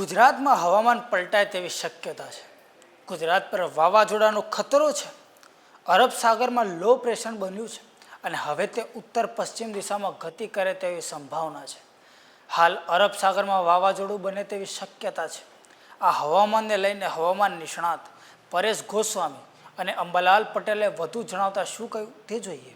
ગુજરાતમાં હવામાન પલટાય તેવી શક્યતા છે. ગુજરાત પર વાવાઝોડાનો ખતરો છે. અરબ સાગરમાં લો પ્રેશર બન્યું છે અને હવે તે ઉત્તર પશ્ચિમ દિશામાં ગતિ કરે તેવી સંભાવના છે. હાલ અરબ સાગરમાં વાવાઝોડું બને તેવી શક્યતા છે. આ હવામાનને લઈને હવામાન નિષ્ણાત પરેશ ગોસ્વામી અને અંબાલાલ પટેલે વધુ જણાવતા શું કહ્યું તે જોઈએ.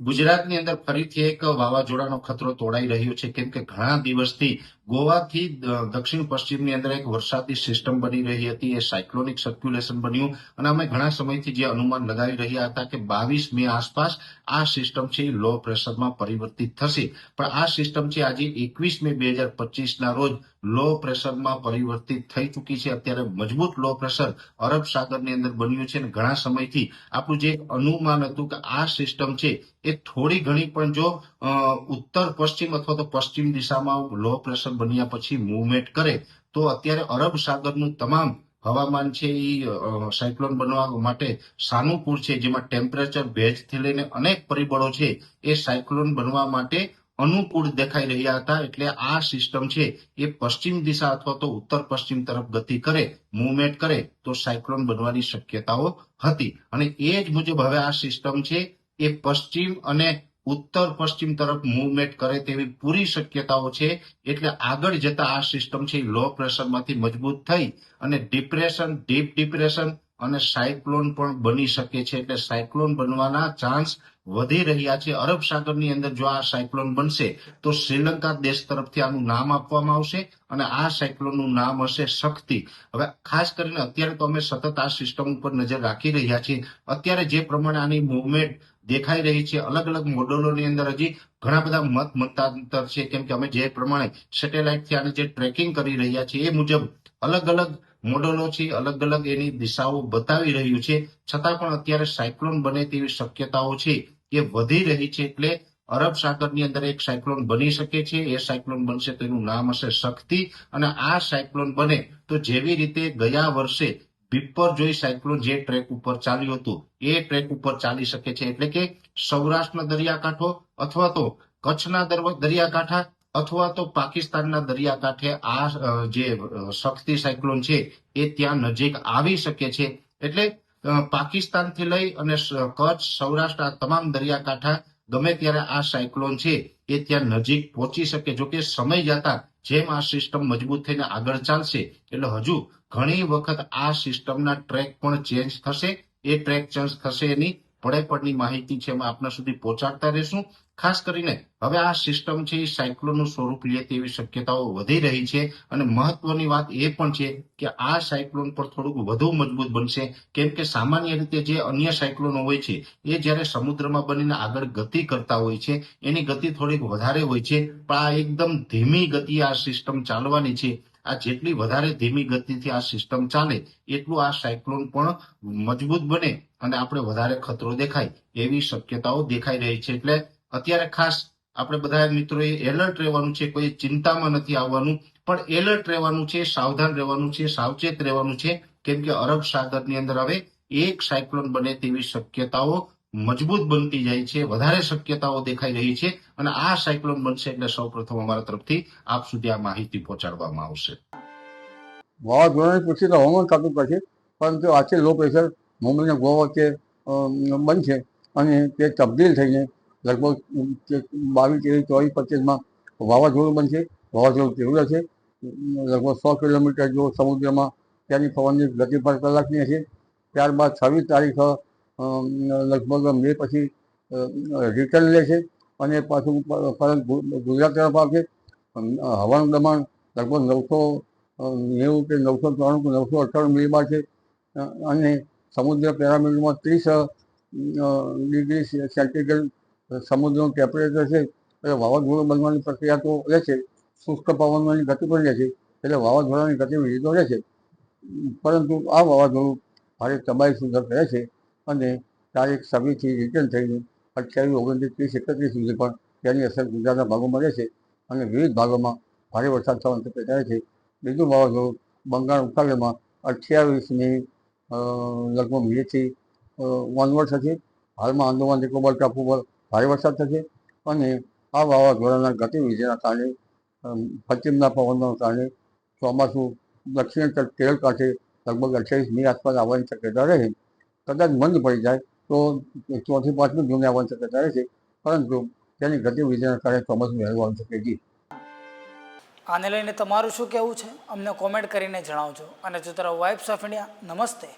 ગુજરાતની અંદર ફરીથી એક વાવાઝોડાનો ખતરો તોડાઈ રહ્યો છે. કેમ કે ઘણા દિવસથી ગોવાથી દક્ષિણ પશ્ચિમની અંદર એક વરસાદી સિસ્ટમ બની રહી હતી, એ સાયક્લોનિક સર્ક્યુલેશન બન્યું. અને અમે ઘણા સમયથી જે અનુમાન લગાવી રહ્યા હતા કે બાવીસ મે આસપાસ આ સિસ્ટમ છે લો પ્રેશરમાં પરિવર્તિત થશે. પણ આ સિસ્ટમ છે આજે એકવીસ મે બે હજાર પચીસના રોજ લો પ્રેશરમાં પરિવર્તિત થઈ ચૂકી છે. અત્યારે મજબૂત લો પ્રેશર અરબ સાગરની અંદર બન્યું છે અને ઘણા સમયથી આપણું જે અનુમાન હતું કે આ સિસ્ટમ છે એ થોડી ઘણી પણ જો ઉત્તર, પશ્ચિમ અથવા તો પશ્ચિમ દિશામાં લો પ્રેશર બન્યા પછી મુવમેન્ટ કરે, તો અત્યારે અરબ સાગરનું તમામ હવામાન છે એ સાયક્લોન બનવા માટે સાનુકૂળ છે, જેમાં ટેમ્પરેચર ભેજથી લઈને અનેક પરિબળો છે, એ સાયક્લોન બનવા માટે અનુકૂળ દેખાઈ રહ્યા હતા, એટલે આ સિસ્ટમ છે એ પશ્ચિમ દિશા અથવા તો ઉત્તર પશ્ચિમ તરફ ગતિ કરે મુવમેન્ટ કરે, તો સાયક્લોન બનવાની શક્યતાઓ હતી. અને એ જ મુજબ હવે આ સિસ્ટમ છે એ પશ્ચિમ અને ઉત્તર પશ્ચિમ તરફ મુવમેન્ટ કરે તેવી પૂરી શક્યતાઓ છે, એટલે આગળ જતા આ સિસ્ટમ છે લો પ્રેશરમાંથી મજબૂત થઈ અને ડિપ્રેશન ડીપ ડિપ્રેશન અને સાયક્લોન પણ બની શકે છે. એટલે સાયક્લોન બનવાના ચાન્સ વધી રહ્યા છે. અરબ સાગરની અંદર જો આ સાયક્લોન બનશે, તો શ્રીલંકા દેશ તરફથી આનું નામ આપવામાં આવશે અને આ સાયક્લોનનું નામ હશે શક્તિ. હવે ખાસ કરીને અત્યારે તો અમે સતત આ સિસ્ટમ ઉપર નજર રાખી રહ્યા છીએ. અત્યારે જે પ્રમાણે આની મુવમેન્ટ દેખાઈ રહી છે. અલગ અલગ મોડલોની અંદર હજી ઘણા બધા મત મતાંતર છે. કેમ કે અમે જે પ્રમાણે સેટેલાઇટથી આને જે ટ્રેકિંગ કરી રહ્યા છીએ એ મુજબ અલગ અલગ મોડલો છે, અલગ અલગ એની દિશાઓ બતાવી રહ્યું છે. છતાં પણ અત્યારે સાયક્લોન બને તેવી શક્યતાઓ છે એ વધી રહી છે એટલે અરબ સાગરની અંદર એક સાયક્લોન બની શકે છે. એ સાયક્લોન બનશે તો એનું નામ હશે શક્તિ અને આ સાયક્લોન બને તો જેવી રીતે ગયા વર્ષે બિપરજોય સાયક્લોન જે ટ્રેક ઉપર ચાલ્યું હતું, એ ટ્રેક ઉપર ચાલી શકે છે એટલે કે સૌરાષ્ટ્રના દરિયાકાંઠો અથવા તો કચ્છના દરિયાકાંઠા અથવા તો પાકિસ્તાનના દરિયાકાંઠે આ જે શક્તિ સાયક્લોન છે એ ત્યાં નજીક આવી શકે છે. એટલે પાકિસ્તાનથી લઈ અને કચ્છ, સૌરાષ્ટ્ર આ તમામ દરિયાકાંઠા ગમે ત્યારે આ સાયક્લોન છે એ ત્યાં નજીક પહોંચી શકે. જોકે સમય જતા જેમ આ સિસ્ટમ મજબૂત થઈને આગળ ચાલશે, એટલે હજુ ઘણી વખત આ સિસ્ટમના ટ્રેક પણ ચેન્જ થશે. એ ટ્રેક ચેન્જ થશે એની પડે પડની માહિતી છે આપના સુધી પહોંચાડતા રહીશું. ખાસ કરીને હવે આ સિસ્ટમ છે એ સાયક્લોનનું સ્વરૂપ લે તેવી શક્યતાઓ વધી રહી છે. અને મહત્વની વાત એ પણ છે કે આ સાયક્લોન પર થોડુંક વધુ મજબૂત બનશે. કેમ કે સામાન્ય રીતે જે અન્ય સાયક્લોનો હોય છે, એ જ્યારે સમુદ્રમાં બનીને આગળ ગતિ કરતા હોય છે, એની ગતિ થોડીક વધારે હોય છે. પણ આ એકદમ ધીમી ગતિ આ સિસ્ટમ ચાલવાની છે. આ જેટલી વધારે ધીમી ગતિથી આ સિસ્ટમ ચાલે, એટલું આ સાયક્લોન પણ મજબૂત બને અને આપણે વધારે ખતરો દેખાય એવી શક્યતાઓ દેખાઈ રહી છે. એટલે અત્યારે ખાસ આપણે બધા મિત્રોએ એલર્ટ રહેવાનું છે, કોઈ ચિંતામાં નથી આવવાનું, પણ એલર્ટ રહેવાનું છે, સાવધાન રહેવાનું છે, સાવચેત રહેવાનું છે. કેમ કે અરબ સાગરની અંદર હવે એક સાયક્લોન બને તેવી શક્યતાઓ મજબૂત બનતી જાય છે, વધારે શક્યતાઓ દેખાઈ રહી છે અને આ સાયક્લોન બનશે એટલે સૌપ્રથમ અમારા તરફથી આપ સુધી આ માહિતી પહોંચાડવામાં આવશે. વાવાઝોડાની પૂછી તો હવામાન ખાતું કરશે પરંતુ આજે લો પ્રેશર મુંબઈને ગોવા વચ્ચે બનશે અને તે તબદીલ થઈને લગભગ બાવીસ ત્રેવીસ ચોવીસ પચીસમાં વાવાઝોડું બનશે વાવાઝોડું તીવ્ર છે લગભગ સો કિલોમીટર જો સમુદ્રમાં ત્યાંની પવનની ગતિ પર કલાકની હશે, ત્યારબાદ છવ્વીસ તારીખ લગભગ મે પછી રિટર્ન છે અને પાછું પરત ગુજરાત તરફ આવશે. હવાનું દબાણ લગભગ નવસો નેવું કે નવસો ત્રાણું કે નવસો અઠ્ઠાણું મિલીબાર છે. અને સમુદ્ર પેરામીટરમાં ત્રીસ ડિગ્રી સેન્ટીગ્રેડ સમુદ્રનું ટેમ્પરેચર છે. એટલે વાવાઝોડું બનવાની પ્રક્રિયા તો રહે છે. શુષ્ક પવનની ગતિ પણ રહે છે. એટલે વાવાઝોડાની ગતિવિધિ તો રહે છે. પરંતુ આ વાવાઝોડું ભારે તબાહી સુધર રહેશે અને તારીખ છવ્વીસથી રિટર્ન થઈને અઠ્યાવીસ, ઓગણત્રીસ ત્રીસ એકત્રીસ સુધી પણ તેની અસર ગુજરાતના ભાગોમાં રહેશે અને વિવિધ ભાગોમાં ભારે વરસાદ થવાની શક્યતા રહે છે. બીજું વાવાઝોડું બંગાળ ઉપસાગરમાં અઠ્યાવીસમી લગભગ મેથી ઓનવર્ડ થશે. હાલમાં આંદોમાન નિકોબાર ટાપુ પર ભારે વરસાદ થશે અને આ વાવાઝોડાના ગતિવિધિના કારણે પશ્ચિમના પવનના કારણે ચોમાસું દક્ષિણ તરફ કેરળ કાંઠે લગભગ અઠ્યાવીસ મી આસપાસ આવવાની શક્યતા રહે. કદાચ મંદ પડી જાય તો ચોથી પાંચમી જૂને આવવાની શક્યતા રહે છે. પરંતુ તેની ગતિવિધિના કારણે ચોમાસું વહેલું આવી શકે છે આને લઈને તમારું શું કહેવું છે? અમને કોમેન્ટ કરીને જણાવજો. અને જો તારા વાઇબ્સ ઓફ ઇન્ડિયા નમસ્તે.